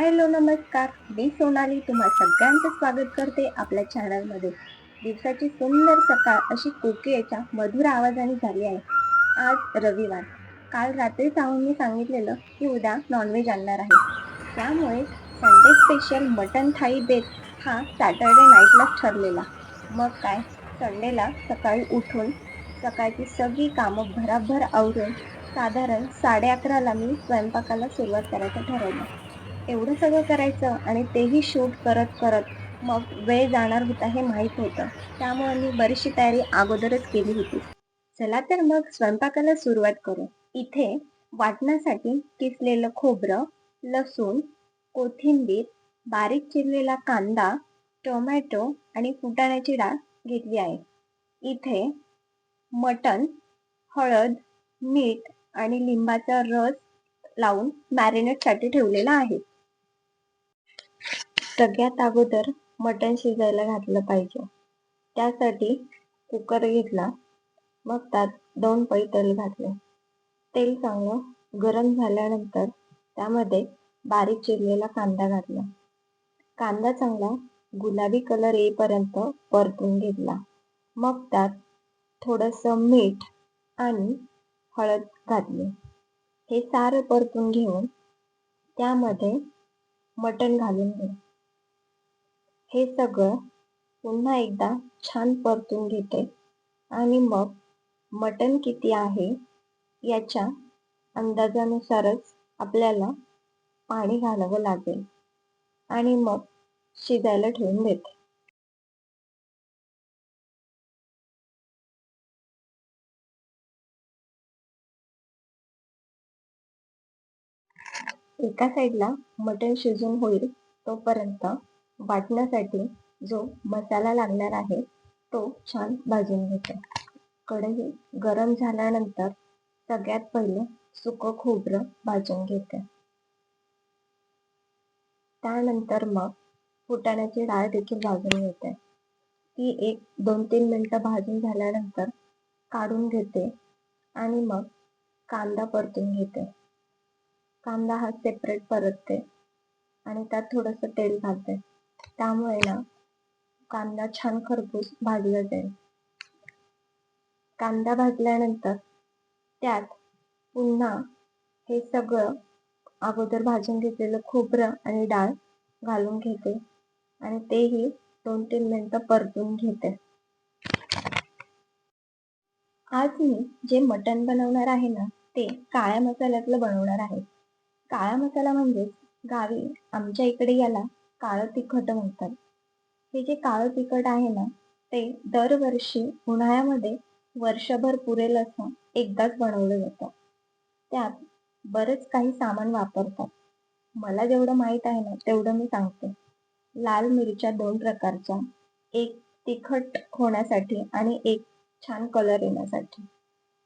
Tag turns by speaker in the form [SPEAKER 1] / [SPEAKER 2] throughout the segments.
[SPEAKER 1] Hello नमस्कार. मी सोनाली. तुम्हा सगळ्यांचं स्वागत करते आपल्या चॅनलमध्ये दिवसाची सुंदर सकाळ अशी कोकिळेच्या मधुर आवाजाने झाली आहे. आज रविवार. काल रात्री जाऊन मी सांगितलेलं की उद्या नॉनव्हेज आणणार आहे. त्यामुळे संडे स्पेशल मटन थाळी बेत हा सॅटर्डे नाईटलाच ठरलेला. मग काय? संडेला सकाळी उठून सकाळची सगळी कामं भराभर आवरून साधारण साडे अकराला मी स्वयंपाकाला सुरुवात करायचं ठरवलं. एवढं सगळं करायचं आणि तेही शूट करत करत मग वेळ जाणार होता हे माहीत होतं त्यामुळे मी बरीचशी तयारी अगोदरच केली होती. चला तर मग स्वयंपाकाला सुरुवात करू. इथे वाटण्यासाठी किसलेलं खोबरं लसूण कोथिंबीर बारीक चिरलेला कांदा टोमॅटो आणि फुटाण्याची डाळ घेतली आहे. इथे मटण हळद मीठ आणि लिंबाचा रस लावून मॅरिनेटसाठी ठेवलेला आहे. सगळ्यात अगोदर मटण शिजायला घातलं पाहिजे. त्यासाठी कुकर घेतला. मग त्यात दोन पै तेल घातले. तेल चांगलं गरम झाल्यानंतर त्यामध्ये बारीक चिरलेला कांदा घातला. कांदा चांगला गुलाबी कलर येईपर्यंत परतून घेतला. मग त्यात थोडंसं मीठ आणि हळद घातली. हे सारं परतून घेऊन त्यामध्ये मटण घालून घे. हे सगळं पुन्हा एकदा छान परतून घेते. आणि मग मटण किती आहे याच्या अंदाजानुसारच आपल्याला पाणी घालावं लागेल. आणि मग शिजायला ठेवून देते. एका साईडला मटण शिजून होईल तोपर्यंत वाटण्यासाठी जो मसाला लागणार आहे तो छान भाजून घेते. कढई गरम झाल्यानंतर सगळ्यात पहिले सुकं खोबरं भाजून घेते. त्यानंतर मग फुटाण्याची डाळ देखील भाजून घेते. ती एक दोन तीन मिनिटं भाजून झाल्यानंतर काढून घेते आणि मग कांदा परतून घेते. कांदा हा सेपरेट परतते आणि त्यात थोडंसं तेल घालते. त्यामुळे ना कांदा छान खरपूस भाजला जाईल. कांदा भाजल्यानंतर त्यात पुन्हा हे सगळं अगोदर भाजून घेतलेलं खोबरं आणि डाळ घालून घेते आणि तेही दोन तीन मिनिट परतून घेते. आज मी जे मटण बनवणार आहे ना ते काळ्या मसाल्यातलं बनवणार आहे. काळा मसाला म्हणजेच गावी आमच्या इकडे याला काळं तिखट म्हणतात. हे जे काळं तिखट आहे ना ते दरवर्षी उन्हाळ्यामध्ये वर्षभर पुरेल असं एकदाच बनवलं जातं. त्यात बरंच काही सामान वापरतात. मला जेवढं माहीत आहे ना तेवढं मी सांगते. लाल मिरच्या दोन प्रकारच्या एक तिखट होण्यासाठी आणि एक छान कलर येण्यासाठी.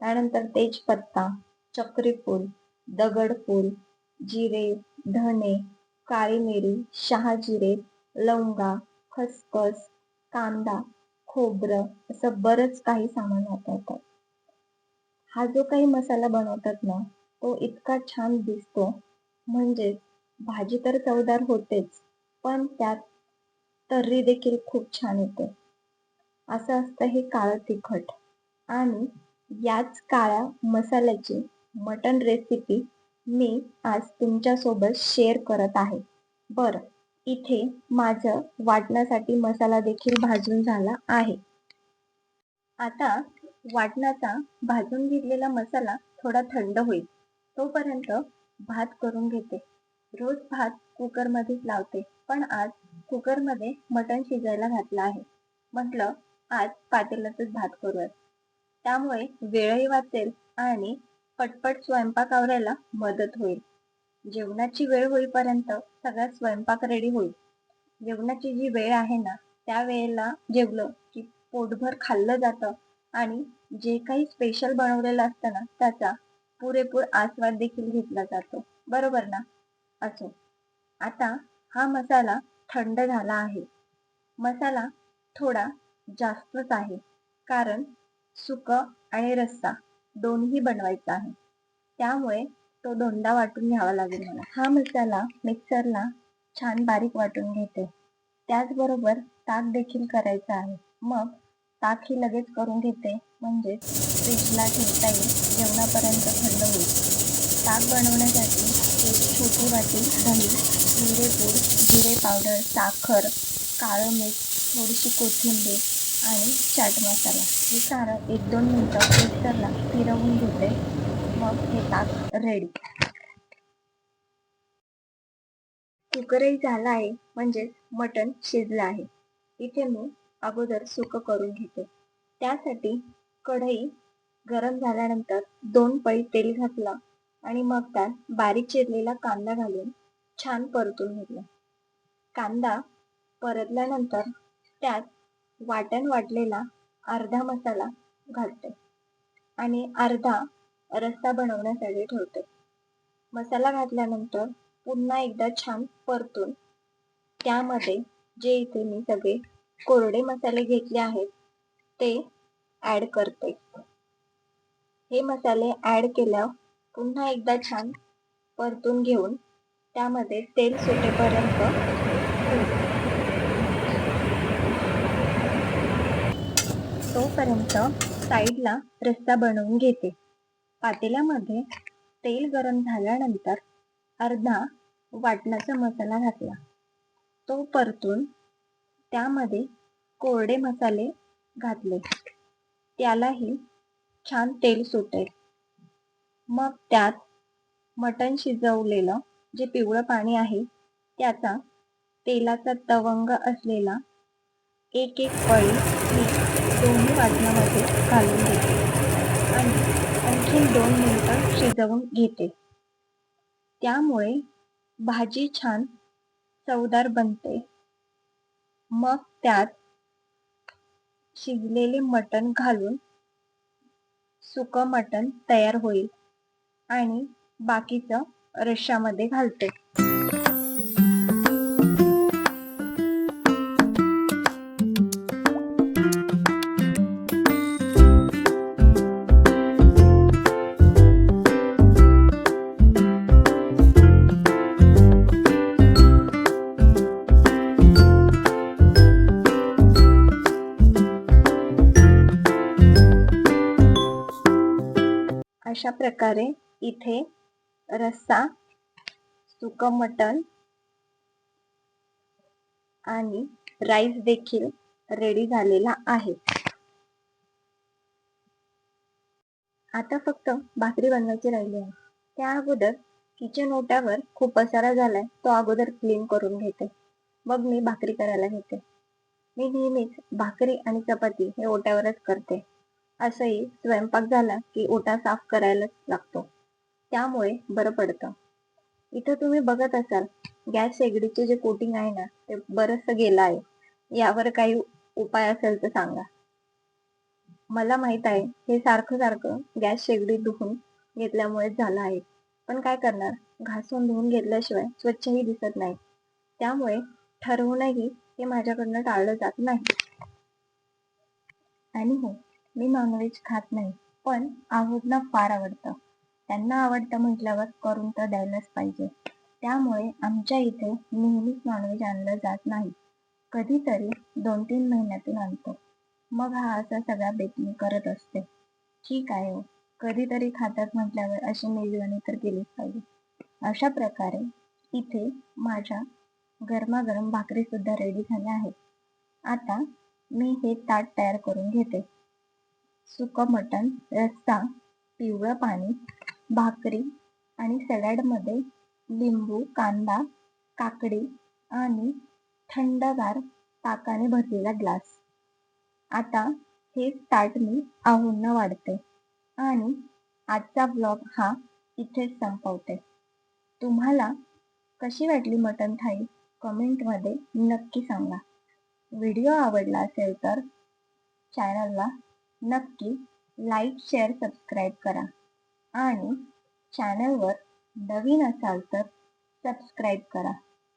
[SPEAKER 1] त्यानंतर तेजपत्ता चक्रीफूल दगडफूल जिरे धने काळी मिरी शहाजिरे लवंगा खसखस कांदा खोबरं असं बरंच काही सामान वापरतात. हा जो काही मसाला बनवतात ना तो इतका छान दिसतो. म्हणजेच भाजी तर चवदार होतेच पण त्यात तर्री देखील खूप छान येते. असं असतं हे काळं तिखट. आणि याच काळ्या मसाल्याची मटन रेसिपी मी आज तुमच्यासोबत शेअर करत आहे. बरं इथे माझं वाटण्यासाठी मसाला देखील भाजून झाला आहे. आता वाटणाचा भाजून घेतलेला मसाला थोडा थंड होईल. तोपर्यंत भात करून घेते. रोज भात कुकरमध्येच लावते पण आज कुकरमध्ये मटण शिजायला घातलं आहे. म्हटलं आज पातेलातच भात करूयात. त्यामुळे वेळही वाचेल आणि पटपट स्वयंपाक आवरायला मदत होईल. जेवणाची वेळ होईपर्यंत सगळा स्वयंपाक रेडी होईल. जेवणाची जी वेळ आहे ना त्या वेळेला जेवलं की पोटभर खाल्लं जातं आणि जे काही स्पेशल बनवलेलं असतं ना त्याचा पुरेपूर आस्वाद देखील घेतला जातो. बरोबर ना? असो. आता हा मसाला थंड झाला आहे. मसाला थोडा जास्तच आहे. कारण सुकं आणि रस्सा. दोन्ही बनवायचा आहे. त्यामुळे तो दोनदा वाटून घ्यावा लागेल मला. हा मसाला मिक्सरला छान बारीक वाटून घेते. त्याचबरोबर ताक देखील करायचा आहे. मग ताक ही लगेच करून घेते. म्हणजे फ्रीजला ठेवता येईल. जेवणापर्यंत थंड होईल. ताक बनवण्यासाठी एक छोटी वाटी दही मिरेपूड जिरे पावडर साखर काळं मीठ थोडीशी कोथिंबीर आणि चाट मसाला. हे सारं एक दोन मिनटं मिक्सरला फिरवून घेते. मग हे ताक रेडी कुकरही झाला आहे म्हणजेच मटण शिजलं आहे. इथे मी अगोदर सुकं करून घेते. त्यासाठी कढई गरम झाल्यानंतर दोन पळी तेल घातलं आणि मग त्यात बारीक चिरलेला कांदा घालून छान परतून घेतला. कांदा परतल्यानंतर त्यात वाटण वाटलेला अर्धा मसाला घालते आणि अर्धा रस्सा बनवण्यासाठी ठेवते. मसाला घातल्यानंतर पुन्हा एकदा छान परतून त्यामध्ये जे इथे मी सगळे कोरडे मसाले घेतले आहेत ते ऍड करते. हे मसाले ऍड केल्यावर पुन्हा एकदा छान परतून घेऊन त्यामध्ये तेल सुटेपर्यंत तोपर्यंत साईडला रस्सा बनवून घेते. पातेल्यामध्ये तेल गरम झाल्यानंतर अर्धा वाटणाचा मसाला घातला. तो परतून त्यामध्ये कोरडे मसाले घातले. त्यालाही छान तेल सुटेल. मग त्यात मटण शिजवलेलं जे पिवळं पाणी आहे त्याचा तेलाचा तवंग असलेला एक एक पळी मी दोन्ही वाटणामध्ये घालून घेते. आणि आणखीन दोन मिनिटं शिजवून घेते. त्यामुळे भाजी छान चवदार बनते. मग त्यात शिजलेले मटण घालून सुकं मटण तयार होईल. आणि बाकीचं रश्श्यामध्ये घालते. अशा प्रकारे इथे रस्सा सुकं मटण आणि राईस देखील रेडी झालेला आहे. आता फक्त भाकरी बनवायची राहिली आहे. त्या अगोदर किचन ओट्यावर खूप पसारा झालाय तो अगोदर क्लीन करून घेते. मग मी भाकरी करायला घेते. मी नेहमीच भाकरी आणि चपाती हे ओट्यावरच करते. असंही स्वयंपाक झाला की ओटा साफ करायलाच लागतो. त्यामुळे बरं पडतं. इथं तुम्ही बघत असाल गॅस शेगडीचे जे कोटिंग आहे ना ते बरस गेलं आहे. यावर काही उपाय असेल तर सांगा. मला माहीत आहे हे सारखं सारखं गॅस शेगडी धुवून घेतल्यामुळे झालं आहे. पण काय करणार? घासून धुवून घेतल्याशिवाय स्वच्छही दिसत नाही. त्यामुळे ठरवूनही हे माझ्याकडनं टाळलं जात नाही. आणि हो मी नॉनव्हेज खात नाही पण आहोतला फार आवडतं. त्यांना आवडतं म्हटल्यावर करून तर द्यायलाच पाहिजे. त्यामुळे आमच्या इथे नेहमीच नॉनव्हेज आणलं जात नाही. कधीतरी दोन तीन महिन्यातून आणतो. मग हा असा सगळा बेत मी करत असते. ठीक आहे हो. कधीतरी खातात म्हटल्यावर अशी मेजवानी तर केलीच पाहिजे. अशा प्रकारे इथे माझ्या गरमागरम भाकरी सुद्धा रेडी झाल्या आहेत. आता मी हे ताट तयार करून घेते. सुकं मटण रस्सा पिवळं पाणी भाकरी आणि सॅलॅडमध्ये लिंबू कांदा काकडी आणि थंडगार ताकाने भरलेला ग्लास. आता हे ताट मी आहून वाढते आणि आजचा ब्लॉग हा इथेच संपवते. तुम्हाला कशी वाटली मटण थाळी? कमेंटमध्ये नक्की सांगा. व्हिडिओ आवडला असेल तर चॅनलला नक्की लाईक शेअर सबस्क्राईब करा. आणि चॅनलवर नवीन असाल तर सबस्क्राईब करा.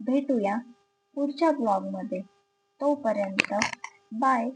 [SPEAKER 1] भेटूया पुढच्या ब्लॉगमध्ये तोपर्यंत बाय